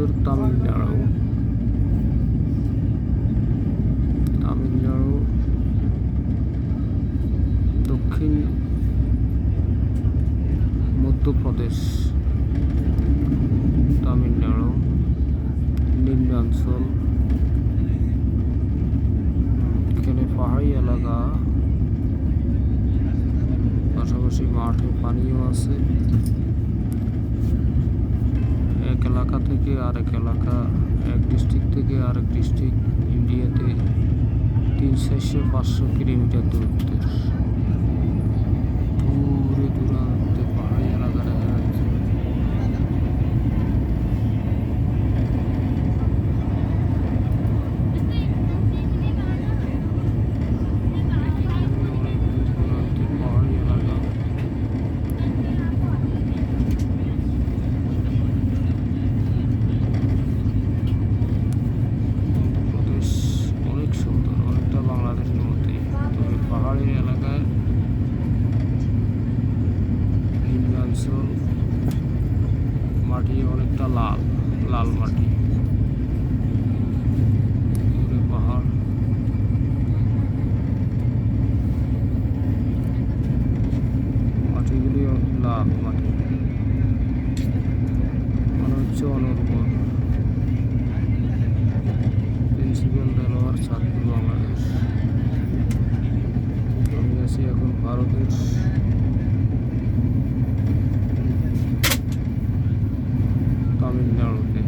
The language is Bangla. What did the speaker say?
দূরের তামিলনাড়ু তামিলনাড়ু দক্ষিণ মধ্যপ্রদেশ তামিলনাড়ু নিম্নাঞ্চল এখানে পাহাড়ি এলাকা পাশাপাশি মাঠে পানিও আছে এলাকা থেকে আরেক এলাকা, এক ডিস্ট্রিক্ট থেকে আরেক ডিস্ট্রিক্ট ইন্ডিয়াতে তিন চারশো পাঁচশো কিলোমিটার দূরত্বের নিম্নাঞ্চল মাটি অনেকটা লাল লাল মাটি। পাহাড়। মাটিগুলি লাল মাটি। no.